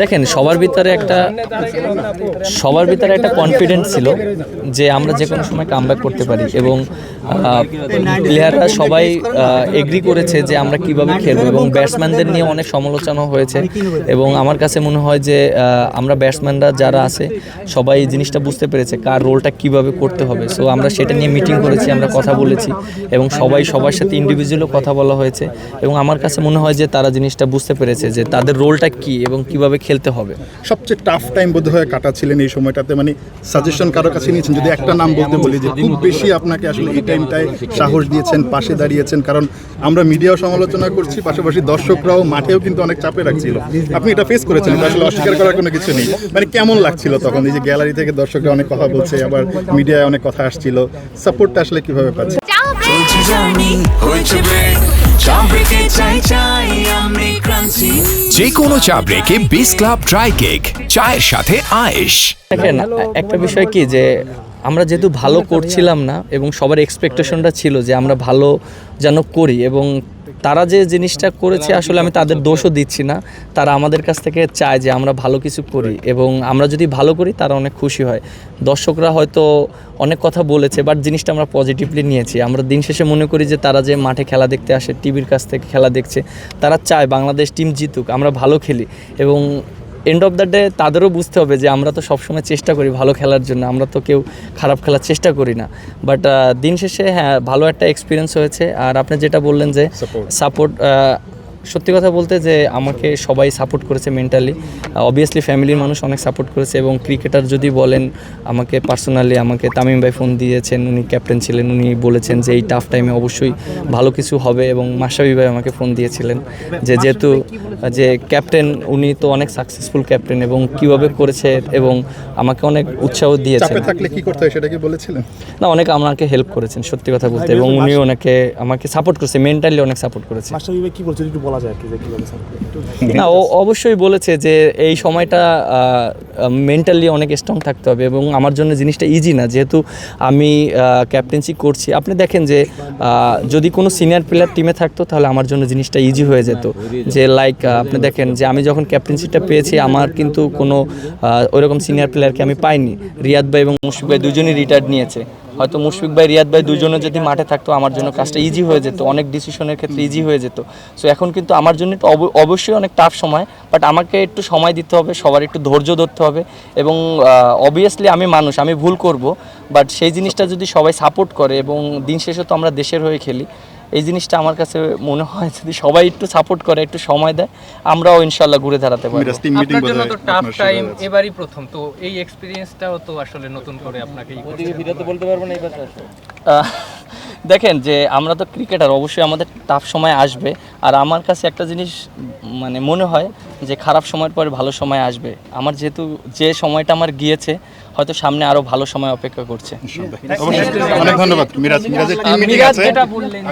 দেখেন, সবার ভিতরে একটা সবার ভিতরে একটা কনফিডেন্স ছিল যে আমরা যে কোনো সময় কাম করতে পারি এবং প্লেয়াররা সবাই এগ্রি করেছে যে আমরা কীভাবে খেলব এবং ব্যাটসম্যানদের নিয়ে অনেক সমালোচনা হয়েছে এবং আমার কাছে মনে হয় যে আমরা ব্যাটসম্যানরা যারা আছে, সবাই এই জিনিসটা বুঝতে পেরেছে কার রোলটা কীভাবে করতে হবে। সো আমরা সেটা নিয়ে মিটিং করেছি, আমরা কথা বলেছি এবং সবাই সবার সাথে ইন্ডিভিজুয়ালও কথা বলা হয়েছে এবং আমার কাছে মনে হয় যে তারা জিনিসটা বুঝতে পেরেছে যে তাদের রোলটা কি এবং কীভাবে খেলতে হবে? সবচেয়ে টাফ টাইম বোধ হয় কাটাচ্ছিলেন এই সময়টাতে মানে সাজেশন কারও কাছে নিয়েছেন যদি একটা নাম বলতে বলি যে খুব বেশি আপনাকে আসলে এই টাইমটায় সাহস দিয়েছেন পাশে দাঁড়িয়েছেন কারণ আমরা মিডিয়াও সমালোচনা করছি পাশাপাশি দর্শকরাও মাঠেও কিন্তু অনেক চাপে রাখছিল। আপনি এটা ফেস করেছেন আসলে অস্বীকার করার কোনো কিছু নেই। মানে কেমন লাগছিল তখন? এই যে গ্যালারি থেকে দর্শকরা অনেক কথা বলছে আবার মিডিয়ায় অনেক কথা আসছিল। সাপোর্টটা আসলে কীভাবে পাচ্ছে চলছে জার্নি হয়েছে ব্রেক চা ব্রেকে চাই চাই আমি ক্রান্তি। যে কোনো চা ব্রেকে বিস ক্লাব ড্রাই কেক চায়ের সাথে আয়েশ। দেখেন একটা বিষয় কি যে আমরা যেহেতু ভালো করছিলাম না এবং সবার এক্সপেকটেশনটা ছিল যে আমরা ভালো যেন করি এবং তারা যে জিনিসটা করেছে, আসলে আমি তাদের দোষও দিচ্ছি না। তারা আমাদের কাছ থেকে চায় যে আমরা ভালো কিছু করি এবং আমরা যদি ভালো করি, তারা অনেক খুশি হয়। দর্শকরা হয়তো অনেক কথা বলেছে বাট জিনিসটা আমরা পজিটিভলি নিয়েছি। আমরা দিন শেষে মনে করি যে তারা যে মাঠে খেলা দেখতে আসে, টিভির কাছ থেকে খেলা দেখছে, তারা চায় বাংলাদেশ টিম জিতুক, আমরা ভালো খেলি। এবং এন্ড অফ দ্য ডে তাদেরও বুঝতে হবে যে আমরা তো সবসময় চেষ্টা করি ভালো খেলার জন্য আমরা তো কেউ খারাপ খেলার চেষ্টা করি না। বাট দিন শেষে হ্যাঁ ভালো একটা এক্সপিরিয়েন্স হয়েছে। আর আপনি যেটা বললেন যে সাপোর্ট সত্যি কথা বলতে যে আমাকে সবাই সাপোর্ট করেছে মেন্টালি অবভিয়াসলি ফ্যামিলির মানুষ অনেক সাপোর্ট করেছে এবং ক্রিকেটার যদি বলেন আমাকে পার্সোনালি আমাকে তামিম ভাই ফোন দিয়েছেন উনি ক্যাপ্টেন ছিলেন উনি বলেছেন যে এই টাফ টাইমে অবশ্যই ভালো কিছু হবে এবং মাসাবি ভাই আমাকে ফোন দিয়েছিলেন যে যেহেতু যে ক্যাপ্টেন উনি তো অনেক সাকসেসফুল ক্যাপ্টেন এবং কীভাবে করেছে এবং আমাকে অনেক উৎসাহ দিয়েছেন। থাকলে কি করতে হয় সেটা কি বলেছিলেন? না অনেক আমাকে হেল্প করেছেন সত্যি কথা বলতে এবং উনি ওনাকে আমাকে সাপোর্ট করেছে মেন্টালি অনেক সাপোর্ট করেছে। মাস্টার বিভাগ কি বলছে একটু বলা যায় আর কি যে কীভাবে? না, ও অবশ্যই বলেছে যে এই সময়টা মেন্টালি অনেক স্ট্রং থাকতে হবে এবং আমার জন্য জিনিসটা ইজি না। যেহেতু আমি ক্যাপ্টেন্সি করছি। আপনি দেখেন যে যদি কোনো সিনিয়র প্লেয়ার টিমে থাকতো, তাহলে আমার জন্য জিনিসটা ইজি হয়ে যেত। যে লাইক আপনি দেখেন যে আমি যখন ক্যাপ্টেন্সিটা পেয়েছি, আমার কিন্তু কোনো ওইরকম সিনিয়র প্লেয়ারকে আমি পাইনি। রিয়াদ ভাই এবং মুশফিক ভাই দুজনই রিটায়ার্ড নিয়েছে। হয়তো মুশফিক ভাই, রিয়াদ ভাই দুজনে যদি মাঠে থাকতো, আমার জন্য কাজটা ইজি হয়ে যেত, অনেক ডিসিশনের ক্ষেত্রে ইজি হয়ে যেত। সো এখন কিন্তু আমার জন্য একটু অব- অবশ্যই অনেক টাফ সময় বাট আমাকে একটু সময় দিতে হবে, সবার একটু ধৈর্য ধরতে হবে এবং অবভিয়াসলি আমি মানুষ, আমি ভুল করব বাট সেই জিনিসটা যদি সবাই সাপোর্ট করে এবং দিন শেষে তো আমরা দেশের হয়ে খেলি এই জিনিসটা আমার কাছে মনে হয় যদি সবাই একটু সাপোর্ট করে একটু সময় দেয় আমরাও ইনশাল্লাহ ঘুরে দাঁড়াতে মিটিং আপনার জন্য তো টাফ টাইম এবারই প্রথম তো এই এক্সপিরিয়েন্সটাও তো আসলে নতুন করে আপনাকে বলতে পারব আহ, দেখেন যে আমরা তো ক্রিকেটার অবশ্যই আমাদের টাফ সময় আসবে। আর আমার কাছে একটা জিনিস মানে মনে হয় যে খারাপ সময়ের পরে ভালো সময় আসবে। আমার যেহেতু যে সময়টা আমার গিয়েছে হয়তো সামনে আরও ভালো সময় অপেক্ষা করছে। অনেক ধন্যবাদ। মিরাজ মিরাজ যেটা বললেন